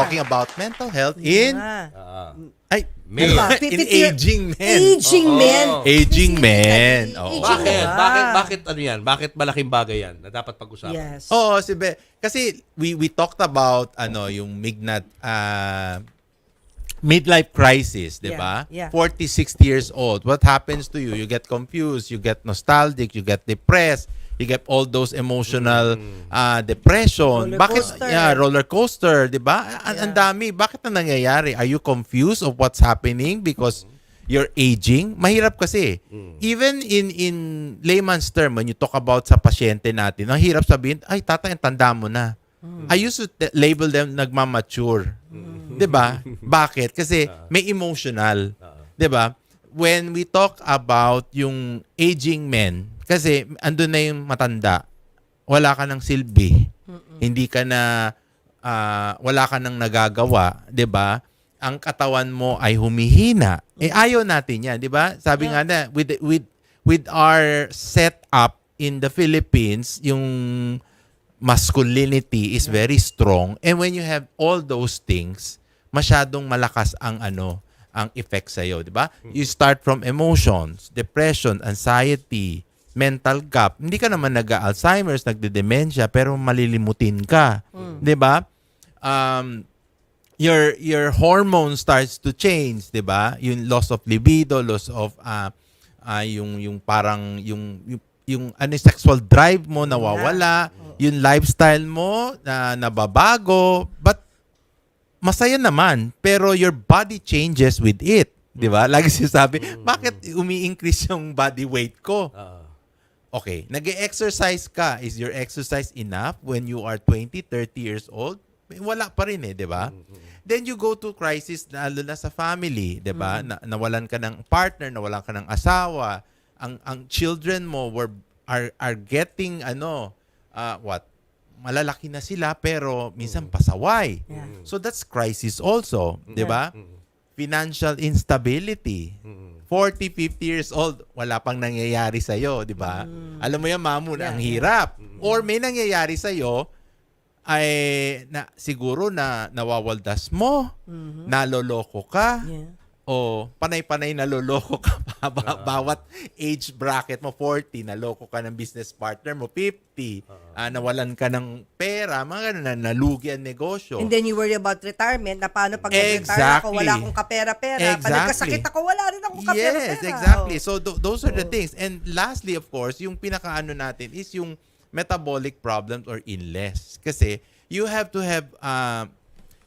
talking about mental health in Ah. Ah. ay Men. Diba? in 50 year- aging men. Aging men. Aging men. Aging. Bakit? Ah. Bakit bakit ano 'yan? Bakit malaking bagay 'yan na dapat pag-usapan? Yes. Oo, si Be. Kasi we we talked about ano yung mignat uh, midlife crisis, 'di ba? Yeah, yeah. 40, 60 years old. What happens to you? You get confused, you get nostalgic, you get depressed, you get all those emotional uh, depression. Roller Bakit coaster. yeah, roller coaster, 'di ba? Ang Yeah. dami. Bakit na nangyayari? Are you confused of what's happening because you're aging? Mahirap kasi. Even in in layman's term when you talk about sa pasyente natin, ang hirap sabihin, ay tatay, ang tanda mo na. I used to label them nagmamature. 'Di ba? Bakit? Kasi may emotional. 'Di ba? When we talk about yung aging men, kasi andun na yung matanda, wala ka ng silbi. Hindi ka na ah, wala ka nang nagagawa, 'di ba? Ang katawan mo ay humihina. Eh ayaw natin 'yan, 'di ba? Sabi nga na with with with our setup in the Philippines, yung masculinity is very strong and when you have all those things, masyadong malakas ang ano, ang effect sa iyo, 'di ba? You start from emotions, depression, anxiety, mental gap. Hindi ka naman nag-Alzheimer's, nagde-dementia, pero malilimutin ka, 'di ba? Um your your hormone starts to change, 'di ba? Yung loss of libido, loss of ah ah, yung yung parang yung yung, yung ano sexual drive mo nawawala, yung lifestyle mo na nababago, but masaya naman, pero your body changes with it. 'Di ba? Lagi sinasabi, bakit umi-increase yung body weight ko? Ah. Okay, nag-exercise ka. Is your exercise enough when you are 20, 30 years old? Eh, Wala pa rin eh, di ba? Then you go to crisis lalo na sa family, di ba? Na, nawalan ka ng partner, nawalan ka ng asawa. Ang ang children mo were are are getting ano, uh, what? Malalaki na sila pero minsan pasaway. Yeah. So that's crisis also, di ba? Financial instability. Mm. 40, 50 years old, wala pang nangyayari sa'yo, di ba? Alam mo yan, mamun, Yeah, ang hirap. Or may nangyayari sa'yo, ay na, siguro na nawawaldas mo, naloloko ka, Yeah. O panay-panay naloloko ka pa. Ba- bawat age bracket mo, 40, naloko ka ng business partner mo, 50, ah, nawalan ka ng pera, mga ganun, na nalugi ang negosyo. And then you worry about retirement, na paano pag nag-retire ako, Exactly. wala akong kapera-pera. Pag Exactly. nagkasakit ako, wala rin akong kapera-pera. Yes, exactly. Oh. So th- those are the things. And lastly, of course, yung pinakaano natin is yung metabolic problems or illness. Kasi you have to have uh,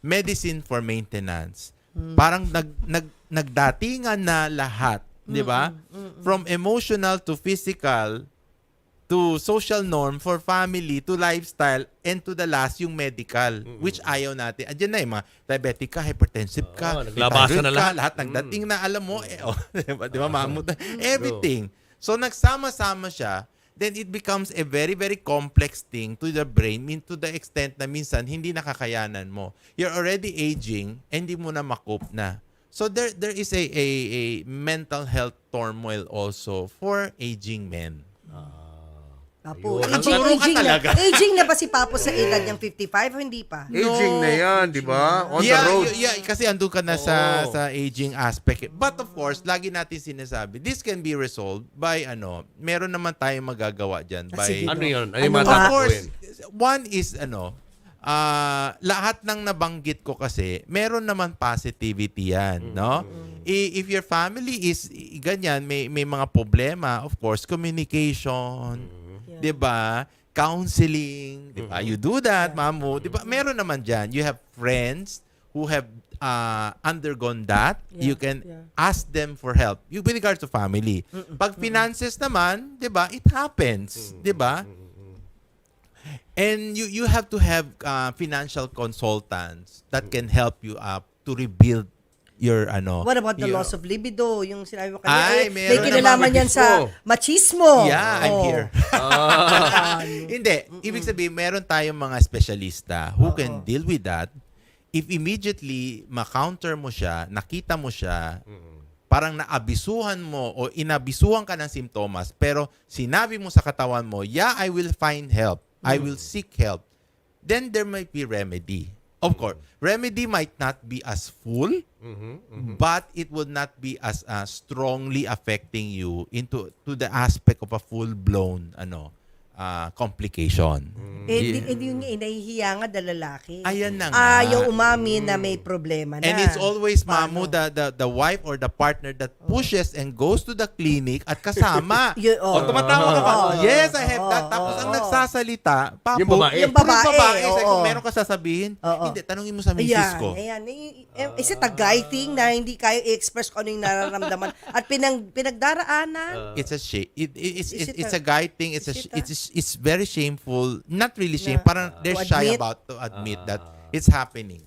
medicine for maintenance. Parang nag, nag, nagdatingan na lahat, di ba? From emotional to physical to social norm for family to lifestyle and to the last yung medical which ayaw natin. Andiyan na yung mga diabetic ka, hypertensive ka, naglabasan thyroid na ka, lahat. lahat ng dating na alam mo eh oh, di ba, di ba mamut everything. So nagsama-sama siya then it becomes a very very complex thing to the brain mean to the extent na minsan hindi nakakayanan mo. You're already aging and hindi mo na makope na. So there there is a, a a mental health turmoil also for aging men. Apo, Ayun. aging, Nagturo ka aging, na, talaga. aging na ba si Papo sa edad niyang 55 o hindi pa? Aging na yan, di ba? On yeah, the road. y- yeah, kasi andun ka na sa Oo. sa aging aspect. But of course, lagi natin sinasabi, this can be resolved by ano, meron naman tayong magagawa diyan Ah, by sige. Ano 'yun? Ano Ano yung mga nga? Of course, one is ano, ah lahat ng nabanggit ko kasi, meron naman positivity yan, no? I- if your family is i- ganyan, may may mga problema, of course, communication, 'di ba? Counseling, 'di ba? You do that, mamu, 'di ba? Meron naman diyan. You have friends who have uh, undergone that. you Yeah, can yeah. ask them for help. You with regards to family. Pag finances naman, 'di ba? It happens, 'di ba? And you you have to have uh, financial consultants that can help you up to rebuild your ano. What about the your- loss of libido? Yung sinabi mo kanina, Ay, eh, may meron kinalaman naman yan sa machismo. Yeah, I'm Oh. here. Hindi, ibig sabihin meron tayong mga espesyalista who can deal with that. If immediately ma-counter mo siya, nakita mo siya, parang naabisuhan mo o inabisuhan ka ng simptomas, pero sinabi mo sa katawan mo, yeah, I will find help. I will seek help. Then there might be remedy. Of course, remedy might not be as full, but it would not be as uh, strongly affecting you into to the aspect of a full-blown ano uh, complication. Eh, di, eh, di yung inahihiya nga na lalaki. Ayan na nga. Ayaw umamin na may problema na. And it's always Paano? mamu the, the the wife or the partner that pushes and goes to the clinic at kasama. Yun, oh. O, tumatawa ka ba? Oh, yes, I have Oo, that. Tapos oo, ang oo. nagsasalita, papo, Yung babae. Yung babae, babae. Sabi oo. meron ka sasabihin? Oo. Hindi, tanungin mo sa misis Ayan, ko. ayan. Eh, eh, Is it a guy thing na hindi kayo i-express kung ano yung nararamdaman at pinag, pinagdaraanan? It's a shame. It, it- it's, Is it's, it it's a- a guy thing. It's a, is it sh- a- it's it's very shameful. Not really shame. Parang they're shy admit? about to admit that it's happening.